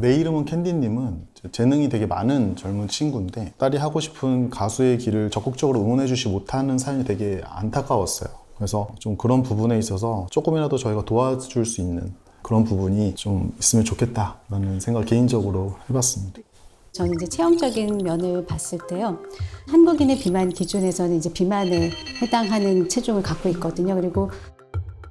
내 이름은 캔디님은 재능이 되게 많은 젊은 친구인데 딸이 하고 싶은 가수의 길을 적극적으로 응원해주지 못하는 사연이 되게 안타까웠어요. 그래서 좀 그런 부분에 있어서 조금이라도 저희가 도와줄 수 있는 그런 부분이 좀 있으면 좋겠다라는 생각을 개인적으로 해봤습니다. 저는 이제 체형적인 면을 봤을 때요. 한국인의 비만 기준에서는 이제 비만에 해당하는 체중을 갖고 있거든요. 그리고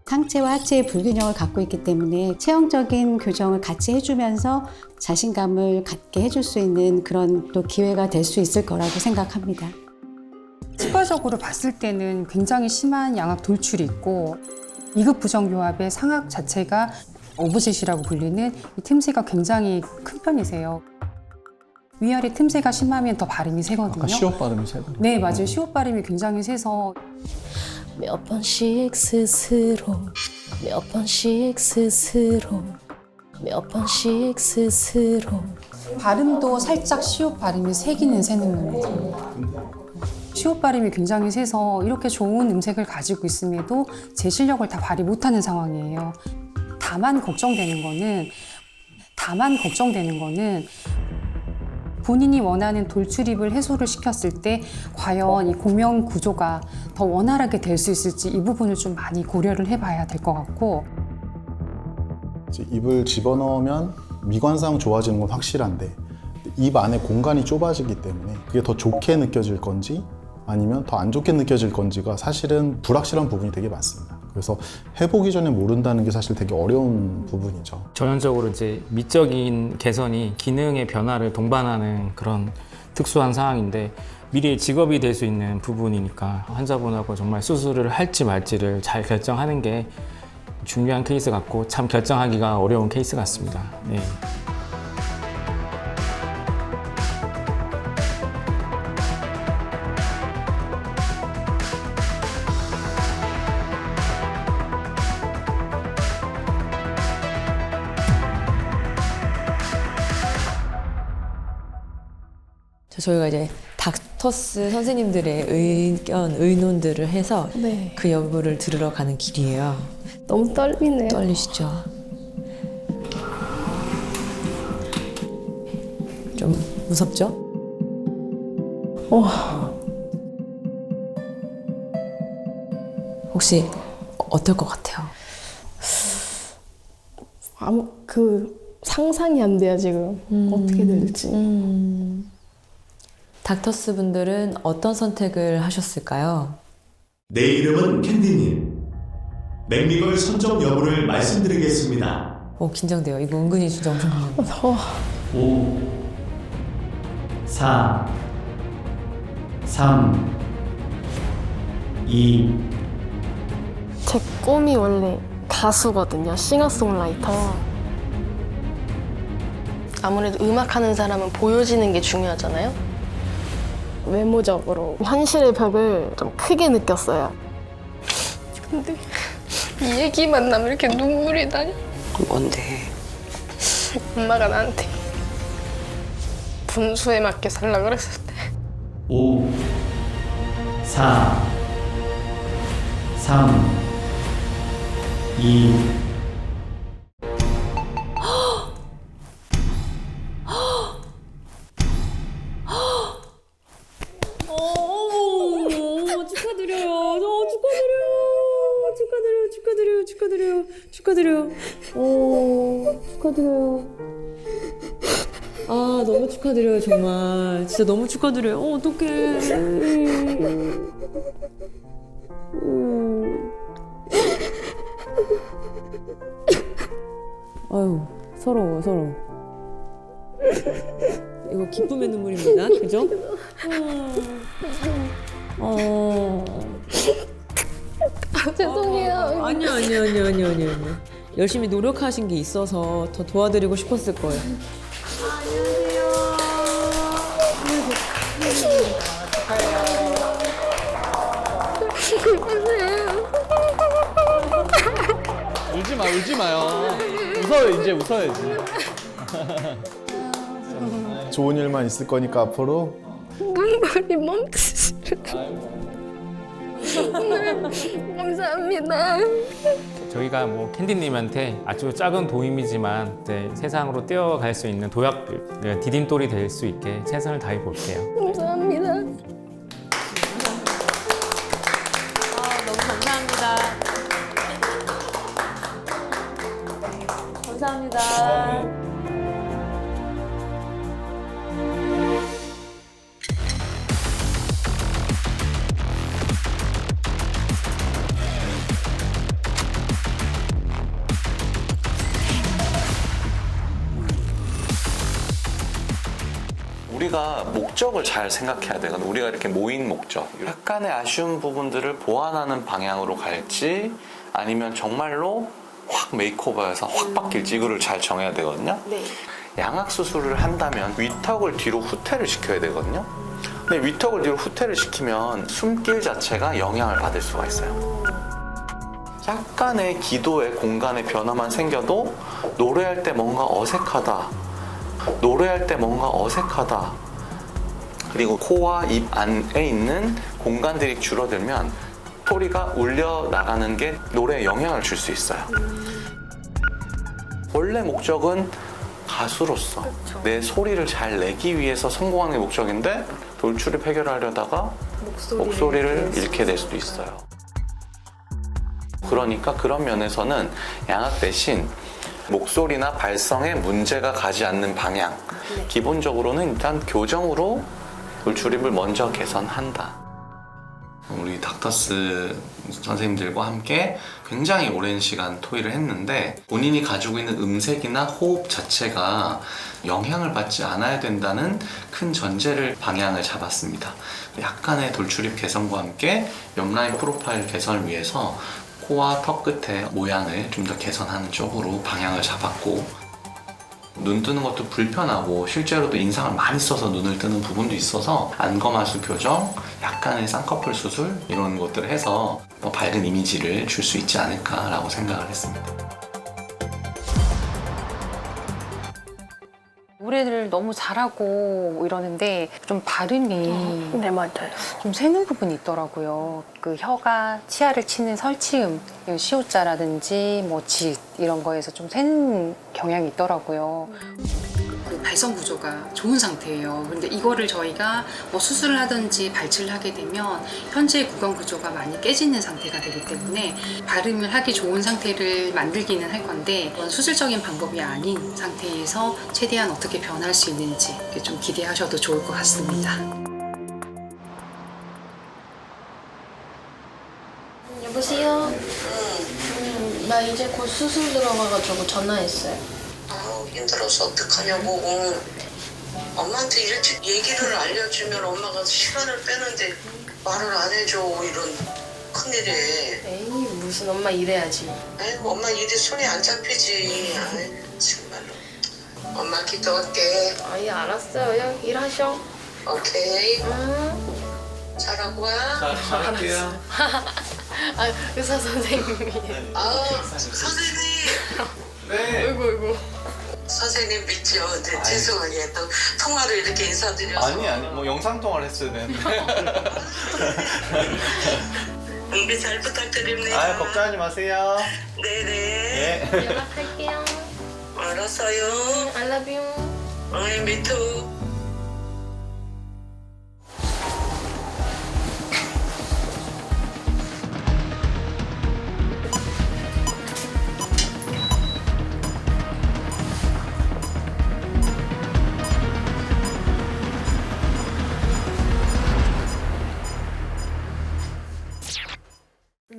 상체와 하체의 불균형을 갖고 있기 때문에 체형적인 교정을 같이 해주면서 자신감을 갖게 해줄 수 있는 그런 또 기회가 될 수 있을 거라고 생각합니다. 추가적으로 봤을 때는 굉장히 심한 양악 돌출이 있고 2급 부정교합의 상악 자체가 오브셋이라고 불리는 이 틈새가 굉장히 큰 편이세요. 위아래 틈새가 심하면 더 발음이 세거든요. 아까 시옷 발음이 세다. 네, 맞아요. 시옷 발음이 굉장히 세서 몇 번씩 스스로 몇 번씩 스스로 몇 번씩 스스로 발음도 살짝 시옷 발음이 세기는 세는 겁니다. 시옷 발음이 굉장히 세서 이렇게 좋은 음색을 가지고 있음에도 제 실력을 다 발휘 못하는 상황이에요. 다만 걱정되는 거는 다만 걱정되는 거는 본인이 원하는 돌출입을 해소를 시켰을 때 과연 이 공명 구조가 더 원활하게 될 수 있을지 이 부분을 좀 많이 고려를 해봐야 될 것 같고 입을 집어넣으면 미관상 좋아지는 건 확실한데 입 안에 공간이 좁아지기 때문에 그게 더 좋게 느껴질 건지 아니면 더 안 좋게 느껴질 건지가 사실은 불확실한 부분이 되게 많습니다. 그래서 해보기 전에 모른다는 게 사실 되게 어려운 부분이죠. 전형적으로 이제 미적인 개선이 기능의 변화를 동반하는 그런 특수한 상황인데 미래의 직업이 될 수 있는 부분이니까 환자분하고 정말 수술을 할지 말지를 잘 결정하는 게 중요한 케이스 같고 참 결정하기가 어려운 케이스 같습니다. 네. 저- 저희가 이제 닥터스 선생님들의 의견, 의논들을 해서 네 그 여부를 들으러 가는 길이에요. 너무 떨리네요 떨리시죠? 좀 무섭죠? 혹시 어떨 것 같아요? 아무 그 상상이 안 돼요 지금 어떻게 될지 닥터스 분들은 어떤 선택을 하셨을까요? 내 이름은 캔디님. 맥미걸 선정 여부를 말씀드리겠습니다. 오 긴장돼요. 이거 은근히 진짜 엄청 긴장. 5, 4, 3, 2, 제 꿈이 원래 가수거든요 싱어송라이터 아무래도 음악하는 사람은 보여지는 게 중요하잖아요 외모적으로 현실의 벽을 좀 크게 느꼈어요. 근데 이 얘기만 나면 이렇게 눈물이 나냐 뭔데? 엄마가 나한테 분수에 맞게 살라 그랬을 때. 5, 4, 3, 2, 축하드려요. 축하드려요. 축하드려요. 오, 축하드려요. 아, 너무 축하드려요, 정말. 진짜 너무 축하드려요. 어, 어떡해. 음. 아유, 서러워, 서러워. 이거 기쁨의 눈물입니다. 그죠? 어. 죄송해요 아니요, 아니요, 아니요, 아니요, 아니요. 아니요. 열심히 노력하신 게 있어서 더 도와드리고 싶었을 거예요. 울지 마, 울지 마요. 웃어요, 이제 웃어야지. 좋은 일만 있을 거니까 앞으로 눈물이 멈추지 감사합니다. 저희가 뭐 캔디님한테 아주 작은 도움이지만 이제 세상으로 떼어갈 수 있는 도약 네, 디딤돌이 될 수 있게 최선을 다해 볼게요. 감사합니다. 너무 감사합니다. 감사합니다. 우리가 목적을 잘 생각해야 되거든. 우리가 이렇게 모인 목적. 약간의 아쉬운 부분들을 보완하는 방향으로 갈지 아니면 정말로 확 메이크오버해서 확 바뀔지 이거를 잘 정해야 되거든요. 양악 수술을 한다면 위턱을 뒤로 후퇴를 시켜야 되거든요. 근데 위턱을 뒤로 후퇴를 시키면 숨길 자체가 영향을 받을 수가 있어요. 약간의 기도의 공간의 변화만 생겨도 노래할 때 뭔가 어색하다. 노래할 때 뭔가 어색하다. 그리고 코와 입 안에 있는 공간들이 줄어들면 소리가 울려 나가는 게 노래에 영향을 줄 수 있어요. 원래 목적은 가수로서 내 소리를 잘 내기 위해서 성공하는 게 목적인데 돌출입 해결하려다가 목소리를 잃게 될 수도 있어요. 그러니까 그런 면에서는 양악 대신 목소리나 발성에 문제가 가지 않는 방향. 기본적으로는 일단 교정으로 돌출입을 먼저 개선한다. 우리 닥터스 선생님들과 함께 굉장히 오랜 시간 토의를 했는데 본인이 가지고 있는 음색이나 호흡 자체가 영향을 받지 않아야 된다는 큰 전제를 방향을 잡았습니다. 약간의 돌출입 개선과 함께 옆라인 프로파일 개선을 위해서 코와 턱 끝의 모양을 좀 더 개선하는 쪽으로 방향을 잡았고 눈 뜨는 것도 불편하고 실제로도 인상을 많이 써서 눈을 뜨는 부분도 있어서 안검하수 교정, 약간의 쌍꺼풀 수술 이런 것들을 해서 더 밝은 이미지를 줄 수 있지 않을까라고 생각을 했습니다. 너무 잘하고 이러는데 좀 발음이 네, 맞아요. 좀 새는 부분이 있더라고요. 그 혀가 치아를 치는 설치음, 시옷자라든지 뭐 짓 이런 거에서 좀 새는 경향이 있더라고요. 그 발성 구조가 좋은 상태예요. 근데 이거를 저희가 뭐 수술을 하든지 발치를 하게 되면 현재 구강 구조가 많이 깨지는 상태가 되기 때문에 발음을 하기 좋은 상태를 만들기는 할 건데 그건 수술적인 방법이 아닌 상태에서 최대한 어떻게 변할 수 있는지 좀 기대하셔도 좋을 것 같습니다. 여보세요? 응. 나 이제 곧 수술 들어가가지고 전화했어요. 힘들어서 어떡하냐고 응. 엄마한테 이렇게 얘기를 알려주면 엄마가 시간을 빼는데 말을 안 해줘 이런 큰일에 에이 무슨 엄마 이래야지. 아이고 엄마 일이 손에 안 잡히지 아이 정말로 엄마 기도할게 아예 알았어요. 형 일하셔. 오케이 응. 잘하고 와 잘할게요. 아 의사 선생님이. 아 선생님 네. 아이고 아이고. 선생님 믿죠 네, 죄송하게 또 통화로 이렇게 인사드려서 아니 아니 뭐 영상 통화를 했어야 되는데. 응비 잘 부탁드립니다 아 걱정하지 마세요. 네네 네. 연락할게요. 알았어요 I love you. 응 미투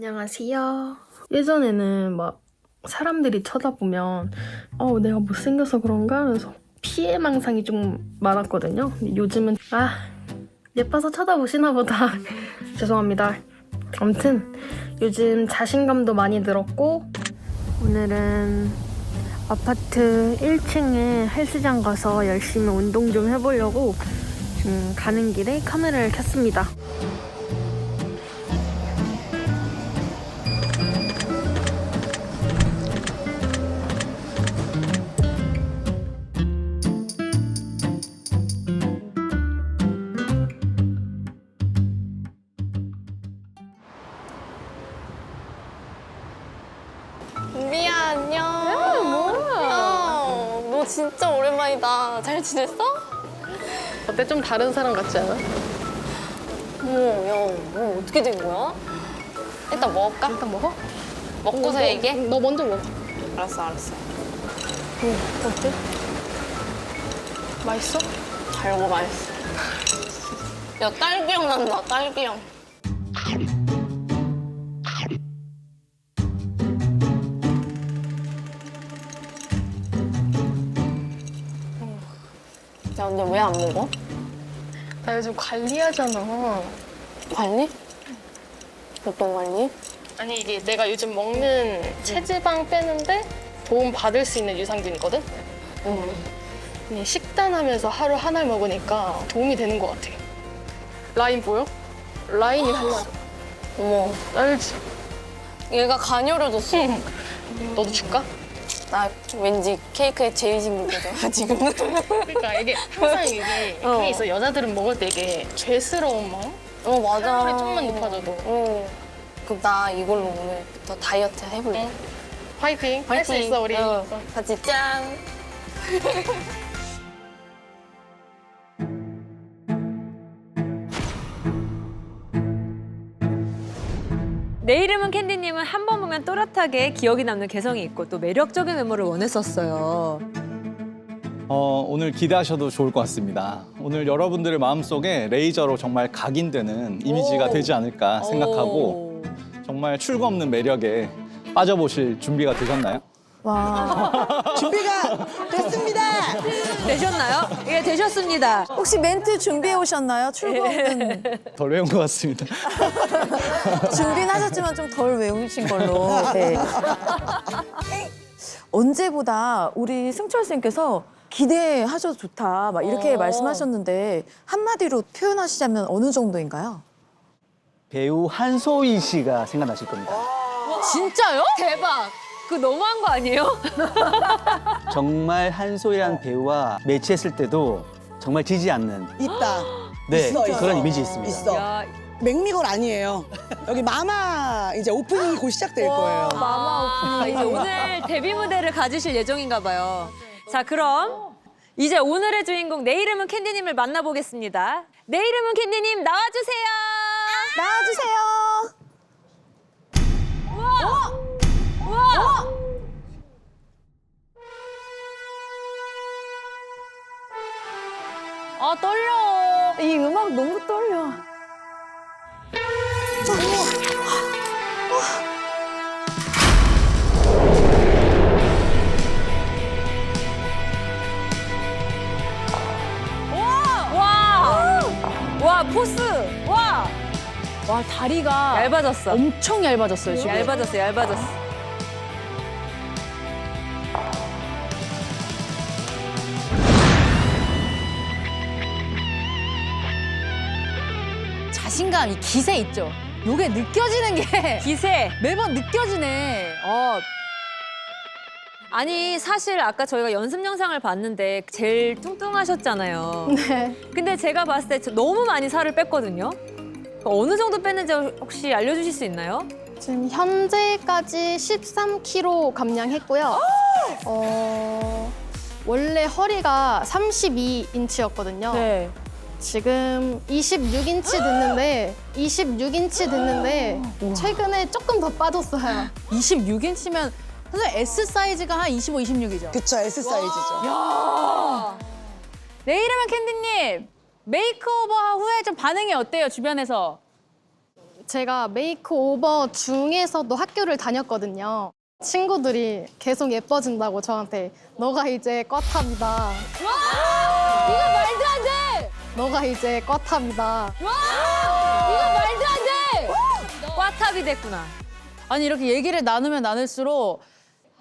안녕하세요. 예전에는 막 사람들이 쳐다보면 어 내가 못생겨서 그런가 그래서 피해 망상이 좀 많았거든요. 요즘은 아 예뻐서 쳐다보시나 보다 죄송합니다. 아무튼 요즘 자신감도 많이 늘었고 오늘은 아파트 1층에 헬스장 가서 열심히 운동 좀 해보려고 지금 가는 길에 카메라를 켰습니다. 진짜 오랜만이다. 잘 지냈어? 어때 좀 다른 사람 같지 않아? 어머 야 뭐 어떻게 된 거야? 일단 먹을까? 일단 먹어? 먹고서 얘기해? 너 먼저 먹어. 알았어 알았어. 응 어때? 맛있어? 달고 맛있어. 야 딸기향 난다 딸기향. 야 근데 왜 안 먹어? 나 요즘 관리하잖아. 관리? 어떤 관리? 아니 이게 내가 요즘 먹는 체지방 빼는데 도움 받을 수 있는 유산균이거든. 응. 이 식단하면서 하루 하나를 먹으니까 도움이 되는 것 같아. 라인 보여? 라인이 달라져. 어머 알지? 얘가 간여를 줬어. 너도 줄까? 나 왠지 케이크에 제이신 느껴져 지금. 그러니까 이게 항상 이게 어. 그게 있어. 여자들은 먹을 때 이게 죄스러운 마음? 어 맞아. 칼로리 좀만 높아져도. 응. 그럼 나 이걸로 오늘부터 다이어트 해볼래. 응. 화이팅. 할수 있어 우리. 어, 같이 짠. 내 이름은 캔디님은 한 번 보면 또렷하게 기억이 남는 개성이 있고 또 매력적인 외모를 원했었어요. 어, 오늘 기대하셔도 좋을 것 같습니다. 오늘 여러분들의 마음속에 레이저로 정말 각인되는 이미지가 되지 않을까 생각하고 정말 출구 없는 매력에 빠져보실 준비가 되셨나요? 준비가 됐습니다. 되셨나요? 예, 되셨습니다. 혹시 멘트 준비해 오셨나요? 출구 없는 덜 외운 것 같습니다. 준비는 하셨지만 좀 덜 외우신 걸로. 네. 언제보다 우리 승철 쌤께서 기대하셔도 좋다 막 이렇게 어. 말씀하셨는데 한마디로 표현하시자면 어느 정도인가요? 배우 한소희 씨가 생각나실 겁니다. 진짜요? 대박. 그 너무한 거 아니에요? 정말 한소희라는 배우와 매치했을 때도 정말 지지 않는 있다. 네 있어, 있어. 그런 이미지 있습니다. 있어. 야, 맥미걸 아니에요. 여기 마마 이제 오프닝이 곧 시작될 거예요. 마마 오픈. 이제 오늘 데뷔 무대를 가지실 예정인가 봐요. 자, 그럼 이제 오늘의 주인공 내 이름은 캔디님을 만나보겠습니다. 내 이름은 캔디님 나와주세요. 나와주세요. 아 떨려. 이 음악 너무 떨려. 와! 와, 포스! 와! 와 다리가 얇아졌어. 엄청 얇아졌어요 지금. 얇아졌어, 얇아졌어. 자신감, 이 기세 있죠. 요게 느껴지는 게 기세! 매번 느껴지네. 어, 아니 사실 아까 저희가 연습 영상을 봤는데 제일 뚱뚱하셨잖아요. 네. 근데 제가 봤을 때 저- 너무 많이 살을 뺐거든요. 어느 정도 뺐는지 혹시 알려주실 수 있나요? 지금 현재까지 13kg 감량했고요. 어, 원래 허리가 32인치였거든요. 네. 지금 26인치 됐는데 26인치 됐는데 최근에 조금 더 빠졌어요. 26인치면 사실 S 사이즈가 한 25, 26이죠. 그쵸 S 사이즈죠. 내 이름은 캔디님. 메이크오버 후에 좀 반응이 어때요 주변에서? 제가 메이크오버 중에서도 학교를 다녔거든요. 친구들이 계속 예뻐진다고 저한테 너가 이제 꽈탑이다. 너가 이제 꽈탑이다. 이거 말도 안 돼. 꽈탑이 됐구나. 아니 이렇게 얘기를 나누면 나눌수록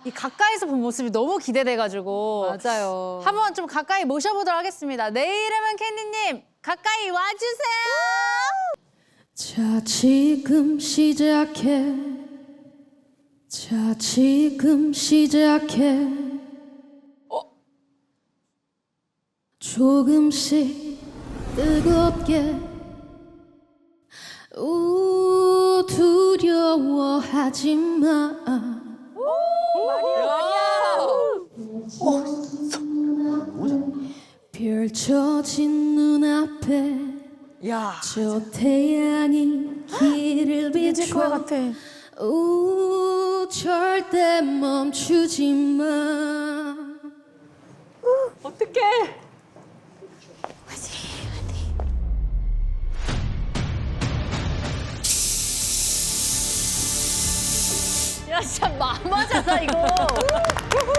이 가까이서 본 모습이 너무 기대돼가지고 맞아요. 한번 좀 가까이 모셔보도록 하겠습니다. 내 이름은 캔디님 가까이 와주세요. 자 지금 시작해 자 지금 시작해 조금씩 뜨겁게 우 두려워하지 마. 펼쳐진 눈앞에 야. 저 태양이 길을 이제 그거 비춰 같아. 우 절대 멈추지 마. 어떡해. 야, 진짜 마마잖아, 이거.